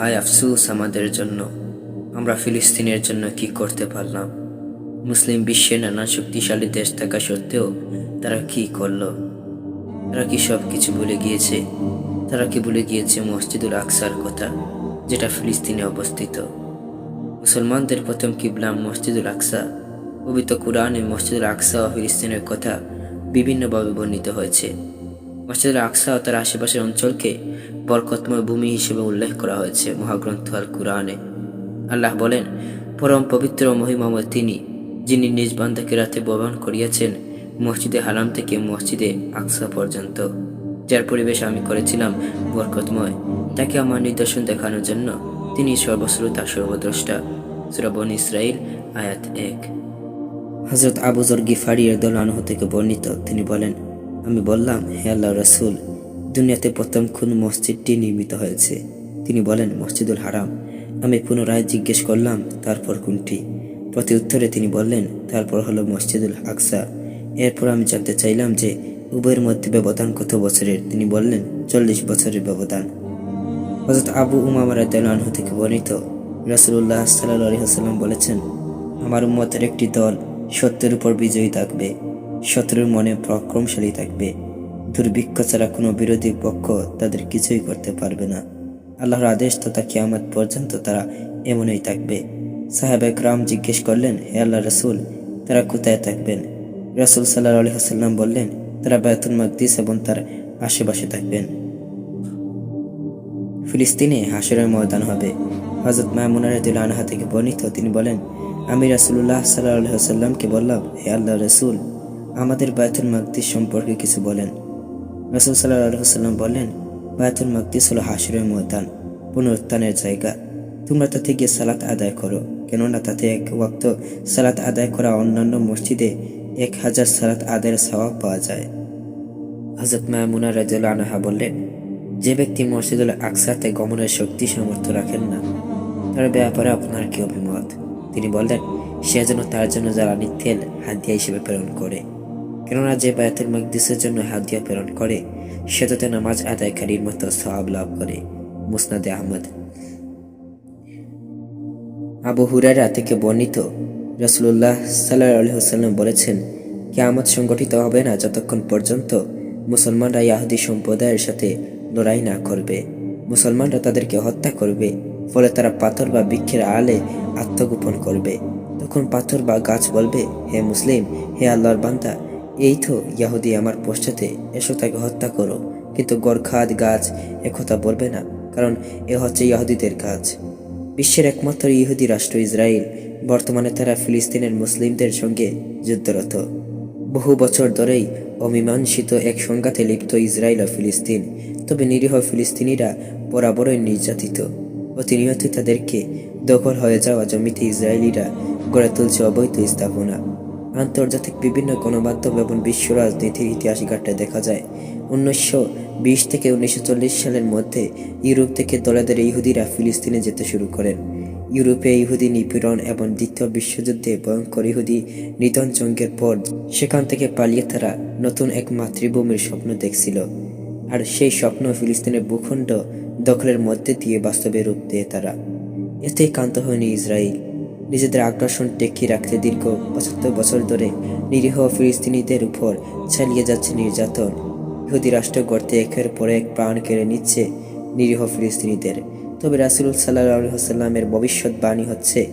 হায় আফসুস আমাদের জন্য। আমরা ফিলিস্তিনের জন্য কি করতে পারলাম? মুসলিম বিশ্বে নানা শক্তিশালী দেশ থাকা সত্ত্বেও তারা কি করল? তারা কি সব কিছু ভুলে গিয়েছে? তারা কি ভুলে গিয়েছে মসজিদুল আকসার কথা, যেটা ফিলিস্তিনে অবস্থিত? মুসলমানদের প্রথম কিবলা মসজিদুল আকসা। পবিত্র কোরআনে মসজিদুল আকসা ও ফিলিস্তিনের কথা বিভিন্নভাবে বর্ণিত হয়েছে। মসজিদুল আকসা ও তার আশেপাশের অঞ্চলকে বরকতময় ভূমি হিসেবে উল্লেখ করা হয়েছে মহাগ্রন্থ আল কুরআনে। আল্লাহ বলেন, পরম পবিত্র মহিমাময় তিনি, যিনি নিজ বান্দাকে রাতে বহন করিয়াছেন, মসজিদে হারাম থেকে মসজিদে আকসা পর্যন্ত। যার পরিবেশ আমি করেছিলাম বরকতময়, তাকে আমার নিদর্শন দেখানোর জন্য তিনি সর্বশ্রোতা সর্বদ্রষ্টা। সুরাবন ইসরাইল, আয়াত এক। হজরত আবুজর গিফারি এর দলানহ থেকে বর্ণিত তিনি বলেন আমি বললাম, হে আল্লাহ রসুল, দুনিয়াতে প্রথম কোন মসজিদটি নির্মিত হয়েছে। তিনি বলেন, মসজিদুল হারাম। আমি পুনরায় জিজ্ঞেস করলাম, তারপর কোনটি? প্রতি উত্তরে তিনি বললেন, তারপর হলো মসজিদুল আকসা। এরপর আমি জানতে চাইলাম যে উভয়ের মধ্যে ব্যবধান কত বছরের? তিনি বললেন, চল্লিশ বছরের ব্যবধান। হজরত আবু উমামা রাদিয়াল্লাহু আনহু থেকে বর্ণিত রাসূলুল্লাহ সাল্লাল্লাহু আলাইহি বলেছেন, আমার উম্মতের একটি দল সত্যের উপর বিজয়ী থাকবে। শত্রুর মনে পরাক্রমশালী থাকবে। দুর্ভিক্ষ ছাড়া কোনো বিরোধী পক্ষ তাদের কিছুই করতে পারবে না। আল্লাহর আদেশ তথা কিয়ামত পর্যন্ত তারা এমনই থাকবে। সাহেব একরাম জিজ্ঞেস করলেন, হে আল্লাহ রসুল, তারা কোথায় থাকবেন? রসুল সাল্লাহ আলহি হাসাল্লাম বললেন, তারা বায়তুল মাকদিস এবং তার আশেপাশে থাকবেন। ফিলিস্তিনে হাসরের ময়দান হবে। হজরত মাহমুনা রাদিল আনহা থেকে বর্ণিত তিনি বলেন, আমি রাসুল্লাহ সাল্লাহ সাল্লামকে বললাম, হে আল্লাহ রসুল আমাদের বায়তুল মাকদিস সম্পর্কে কিছু বলেন। রসুল সাল্লাহ সাল্লাম বলেন, বায়তুল মাকদিস হলো হাসরের ময়দান, পুনরুত্থানের জায়গা। তোমরা তাতে গিয়ে সালাত আদায় করো, কেননা তাতে এক ওয়াক্ত সালাত আদায় করা অন্যান্য মসজিদে এক হাজার সালাত আদায়ের সওয়াব পাওয়া যায়। হজরত মাহমুনা রাজুল আনহা বললেন, যে ব্যক্তি মসজিদুল আকসাতে গমনের শক্তি, সামর্থ্য রাখেন না, তার ব্যাপারে আপনার কি অভিমত? তিনি বললেন, সে যেন তার জন্য জ্বালানি তেল, হাদিয়া হিসেবে প্রেরণ করে। কেননা যে বায়াতুল মকদিসের জন্য হাদিয়া প্রেরণ করে, সে তো নামাজ আদায়কারীর মতো সওয়াব লাভ করে। মুসনাদে আহমদ। আবু হুরারা থেকে বর্ণিত রসুল্লাহ সাল্লাহ আলহিহাল্লাম বলেছেন, কেয়ামত সংগঠিত হবে না যতক্ষণ পর্যন্ত মুসলমানরা ইয়াহুদি সম্প্রদায়ের সাথে লড়াই না করবে। মুসলমানরা তাদেরকে হত্যা করবে, ফলে তারা পাথর বা বৃক্ষের আলে আত্মগোপন করবে। তখন পাথর বা গাছ বলবে, হে মুসলিম, হে আল্লাহর বান্দা এই তো ইয়াহুদি আমার পশ্চাতে এসো তাকে হত্যা করো, কিন্তু গরখাদ গাছ একথা বলবে না, কারণ এ হচ্ছে ইয়াহুদিদের কাজ। বিশ্বের একমাত্র ইহুদি রাষ্ট্র ইসরায়েল বর্তমানে তারা ফিলিস্তিনের মুসলিমদের সঙ্গে যুদ্ধরত। বহু বছর ধরেই অমীমাংসিত এক সংঘাতে লিপ্ত ইসরায়েল ও ফিলিস্তিন, তবে নিরীহ ফিলিস্তিনিরা বরাবরই নির্যাতিত। প্রতিনিয়ত তাদেরকে দখল হয়ে যাওয়া জমিতে ইসরায়েলিরা গড়ে তুলছে অবৈধ স্থাপনা। আন্তর্জাতিক বিভিন্ন গণমাধ্যম এবং বিশ্ব রাজনীতির ইতিহাস ঘাটে দেখা যায়। উনিশশো বিশ থেকে উনিশশো চল্লিশ সালের মধ্যে ইউরোপ থেকে দলে দলে ইহুদিরা ফিলিস্তিনে যেতে শুরু করেন। ইউরোপে ইহুদি নিপীড়ন এবং দ্বিতীয় বিশ্বযুদ্ধে ভয়ঙ্কর ইহুদি নিধন জঙ্গের পর সেখান থেকে পালিয়ে তারা নতুন এক মাতৃভূমির স্বপ্ন দেখছিল। আর সেই স্বপ্ন ফিলিস্তিনের ভূখণ্ড দখলের মধ্যে দিয়ে বাস্তবে রূপ দেয় তারা। এতে কান্ত হয়নি ইসরায়েল। নিজেদের আগ্রাসন টেকিয়ে রাখতে দীর্ঘ পঁচাত্তর বছর ধরে নিরীহ ফিলিস্তিনিদের উপর চালিয়ে যাচ্ছে নির্যাতন। ইহুদি রাষ্ট্র গড়তে একের পর এক প্রাণ কেড়ে নিচ্ছে নিরীহ ফিলিস্তিনিদের। তবে রাসুল সাল্লাহসাল্লামের ভবিষ্যৎবাণী হচ্ছে,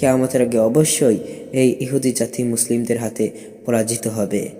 কেয়ামতের আগে অবশ্যই এই ইহুদি জাতি মুসলিমদের হাতে পরাজিত হবে।